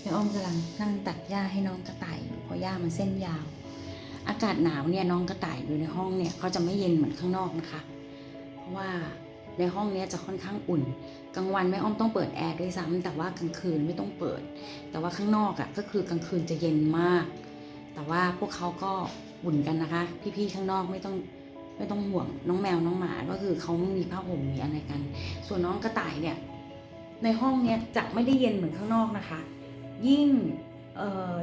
แม่อ้อมกำลังนั่งตัดหญ้าให้น้องกระต่ายอยู่เพราะหญ้ามันเส้นยาว อากาศหนาวเนี่ยน้องกระต่ายอยู่ในห้องเนี่ยก็จะไม่เย็นเหมือนข้างนอกนะคะ เพราะว่าในห้องเนี้ยจะค่อนข้างอุ่น กลางวันแม่อ้อมต้องเปิดแอร์ด้วยซ้ำแต่ว่ากลางคืนไม่ต้องเปิด แต่ว่าข้างนอกอะ่ะก็คือกลางคืนจะเย็นมาก แต่ว่าพวกเขาก็อุ่นกันนะคะ พี่ๆข้างนอกไม่ต้องไม่ต้องห่วงน้องแมวน้องหมาก็คือเขามีผ้าห่มมีอะไรกัน ส่วนน้องกระต่ายเนี่ยในห้องเนี้ยจะไม่ได้เย็นเหมือนข้างนอกนะคะ ยิ่ง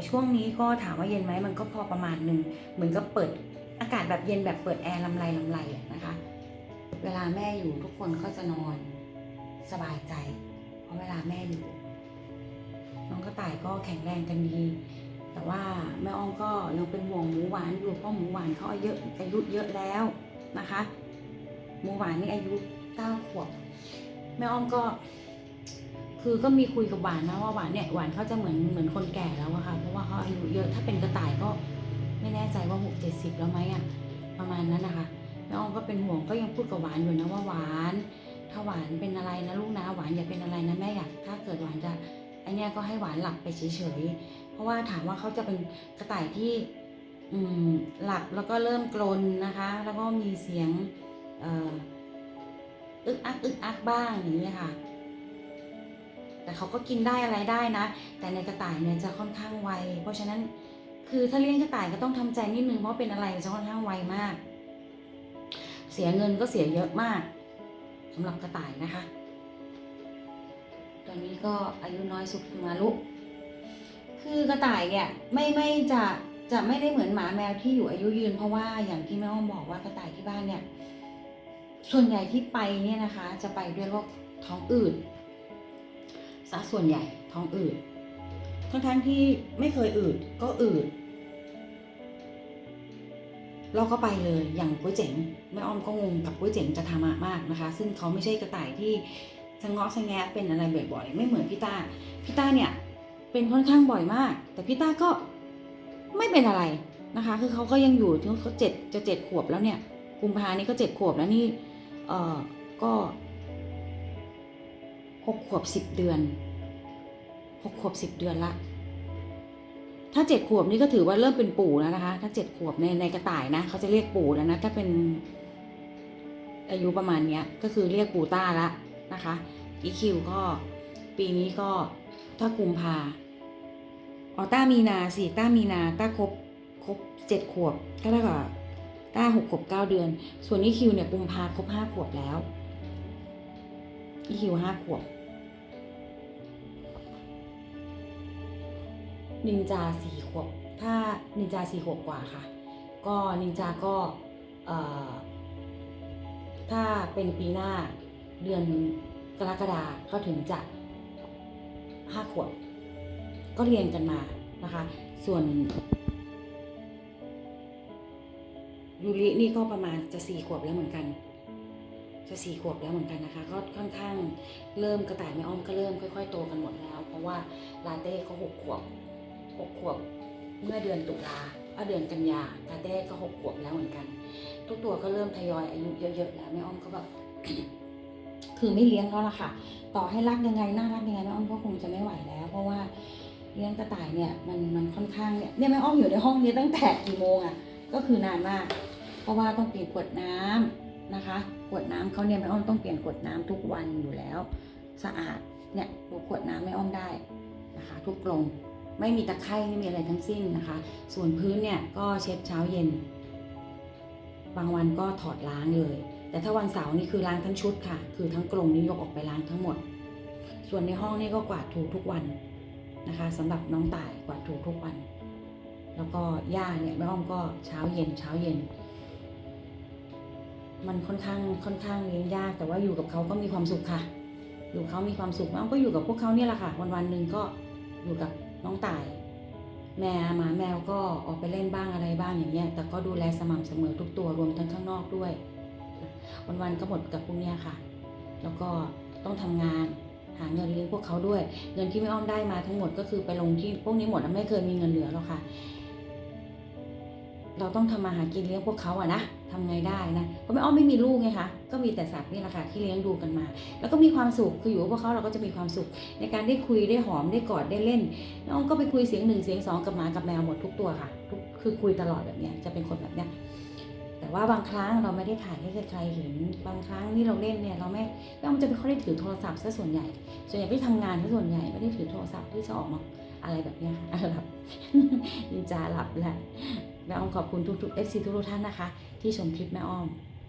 ช่วงนี้ก็ถามว่าเย็นไหมมันก็พอประมาณหนึ่งเหมือนกับเปิดอากาศแบบเย็นแบบเปิดแอร์ลำไรลำไรนะคะ เวลาแม่อยู่ทุกคนก็จะนอนสบายใจ เพราะเวลาแม่อยู่ น้องกระต่ายก็แข็งแรงกันดี แต่ว่าแม่อ้อมก็ยังเป็นห่วงหมูหวานอยู่เพราะหมูหวานเขาอายุอายุเยอะแล้วนะคะ หมูหวานนี่อายุเก้าขวบแม่อ้อมก็ คือก็มีคุยกับหวานนะว่าหวานเนี่ยหวานเขาจะเหมือนเหมือนคนแก่แล้วอะค่ะ เพราะว่าเขาอายุเยอะถ้าเป็นกระต่ายก็ไม่แน่ใจว่าหกเจ็ดสิบแล้วไหมอะประมาณนั้นนะคะแม่อ้อมก็เป็นห่วงก็ยังพูดกับหวานอยู่นะว่าหวาน ถ้าหวานเป็นอะไรนะลูกนะหวานอย่าเป็นอะไรนะแม่อยากถ้าเกิดหวานจะอันเนี้ยก็ให้หวานหลับไปเฉยๆเพราะว่าถามว่าเขาจะเป็นกระต่ายที่อืมหลับแล้วก็เริ่มกรนนะคะ แล้วก็มีเสียงเอ่ออึกอักอึกอักบ้างอย่างนี้ยค่ะ แต่เขาก็กินได้อะไรได้นะ แต่ในกระต่ายเนี่ยจะค่อนข้างไว เพราะฉะนั้นคือถ้าเลี้ยงกระต่ายก็ต้องทำใจนิดนึงเพราะเป็นอะไรจะค่อนข้างไวมาก เสียเงินก็เสียเยอะมากสำหรับกระต่ายนะคะ ตอนนี้ก็อายุน้อยสุดคือมาลุคือกระต่ายเนี่ยไม่ไม่จะจะไม่ได้เหมือนหมาแมวที่อยู่อายุยืน เพราะว่าอย่างที่แม่อ้อมบอกว่ากระต่ายที่บ้านเนี่ยส่วนใหญ่ที่ไปเนี่ยนะคะ จะไปด้วยโรคท้องอืด ซะส่วนใหญ่ท้องอืด ทั้งทั้งๆที่ไม่เคยอืดก็อืด เราก็ไปเลยอย่างกุ้ยเจ๋งแม่อ้อมก็งงกับกุ้ยเจ๋งจะทามะมากนะคะ ซึ่งเขาไม่ใช่กระต่ายที่สะเงาะสะแงะเป็นอะไรบ่อยๆ ไม่เหมือนพี่ต้าพี่ต้าเนี่ยเป็นค่อนข้างบ่อยมาก แต่พี่ต้าก็ไม่เป็นอะไรนะคะ คือเขาก็ยังอยู่ถึงเขาเจ็ดจะเจ็ดขวบแล้วเนี่ย กุมภานี่ก็เจ็ดขวบแล้วนี่ เออก็หกขวบสิบเดือน หกขวบสิบเดือนละ ถ้าเจ็ดขวบนี่ก็ถือว่าเริ่มเป็นปู่แล้วนะคะ ถ้าเจ็ดขวบในในกระต่ายนะเขาจะเรียกปู่แล้วนะ ถ้าเป็นอายุประมาณเนี้ย ก็คือเรียกปู่ต้าละนะคะอีคิวก็ปีนี้ก็ถ้ากุมภาอ๋อต้ามีนาสิต้ามีนาต้าครบครบเจ็ดขวบก็เท่ากับต้าหกขวบเก้าเดือน ส่วนอีคิวเนี่ยกุมภาครบห้าขวบแล้วอีคิวห้าขวบ นินจาสี่ขวบถ้านินจาสี่ขวบกว่าค่ะ ก็นินจาก็ถ้าเป็นปีหน้าเดือนกรกฎาก็ถึงจะห้าขวบ ก็เรียนกันมานะคะ ส่วนยูรินี่ก็ประมาณจะสี่ขวบแล้วเหมือนกัน จะสี่ขวบแล้วเหมือนกันนะคะ ก็ค่อนข้างเริ่มกระต่ายแม่อ้อมก็เริ่มค่อย ๆ โตกันหมดแล้ว เพราะว่าลาเต้เขาหกขวบ กขวบเมื่อเดือนตุลาเออเดือนกันยาลาเต้ก็หกขวบแล้วเหมือนกัน ทุกตัวก็เริ่มทยอยอายุเยอะๆแล้วแม่อ้อมก็แบบคือไม่เลี้ยงแล้วล่ะค่ะ ต่อให้รักยังไงน่ารักยังไงแม่อ้อมก็คงจะไม่ไหวแล้ว เพราะว่าเลี้ยงกระต่ายเนี่ยมันมันค่อนข้างเนี่ยเนี่ยแม่อ้อมอยู่ในห้องนี้ตั้งแต่กี่โมงอะก็คือนานมาก เพราะว่าต้องเปลี่ยนขวดน้ำนะคะขวดน้ำเขาเนี่ยแม่อ้อมต้องเปลี่ยนขวดน้ำทุกวันอยู่แล้ว สะอาดเนี่ยดูขวดน้ำแม่อ้อมได้นะคะ ทุกกรง ไม่มีตะไคร่ไม่มีอะไรทั้งสิ้นนะคะ ส่วนพื้นเนี่ยก็เช็ดเช้าเย็น บางวันก็ถอดล้างเลย แต่ถ้าวันเสาร์นี่คือล้างทั้งชุดค่ะ คือทั้งกรงนี่ยกออกไปล้างทั้งหมด ส่วนในห้องนี่ก็กวาดถูทุกวันนะคะสำหรับน้องต่ายกวาดถูทุกวัน แล้วก็ย่าเนี่ยแม่อ้อมก็เช้าเย็นเช้าเย็น มันค่อนข้างค่อนข้างเลี้ยงยากแต่ว่าอยู่กับเขาก็มีความสุขค่ะ อยู่เขามีความสุขแม่อ้อมก็อยู่กับพวกเขาเนี่ยแหละค่ะ วันวันหนึ่งก็อยู่กับ น้องต่าย แม่หมาแมวก็ออกไปเล่นบ้างอะไรบ้างอย่างเงี้ย แต่ก็ดูแลสม่ำเสมอทุกตัวรวมทั้งข้างนอกด้วย วันๆก็หมดกับพวกเนี้ยค่ะ แล้วก็ต้องทำงานหาเงินเลี้ยงพวกเขาด้วย เงินที่แม่อ้อมได้มาทั้งหมดก็คือไปลงที่พวกนี้หมดแล้วไม่เคยมีเงินเหลือหรอกค่ะ เราต้องทำมาหากินเลี้ยงพวกเขาอะนะทำไงได้นะเพราะแม่อ้อมไม่มีลูกไงคะก็มีแต่สัตว์นี่แหละค่ะที่เลี้ยงดูกันมา แล้วก็มีความสุขคืออยู่กับพวกเขาเราก็จะมีความสุข ในการได้คุยได้หอมได้กอดได้เล่นน้องก็ไปคุยเสียงหนึ่งเสียงสองกับหมากับแมวหมดทุกตัวค่ะทุกคือคุยตลอดแบบเนี้ยจะเป็นคนแบบเนี้ยแต่ว่าบางครั้งเราไม่ได้ถ่ายให้ใครเห็น บางครั้งที่เราเล่นเนี่ยเราไม่แม่อ้อมจะไม่ค่อยได้ถือโทรศัพท์ซะส่วนใหญ่ ส่วนใหญ่ที่ทำงานที่ส่วนใหญ่ไม่ได้ถือโทรศัพท์ที่จะออกมาอะไรแบบเนี้ยค่ะหลับนินจาหลับแหละ แม่อ้อมขอบคุณทุกๆ FC ทุกๆท่านนะคะ ที่ชมคลิปแม่อ้อม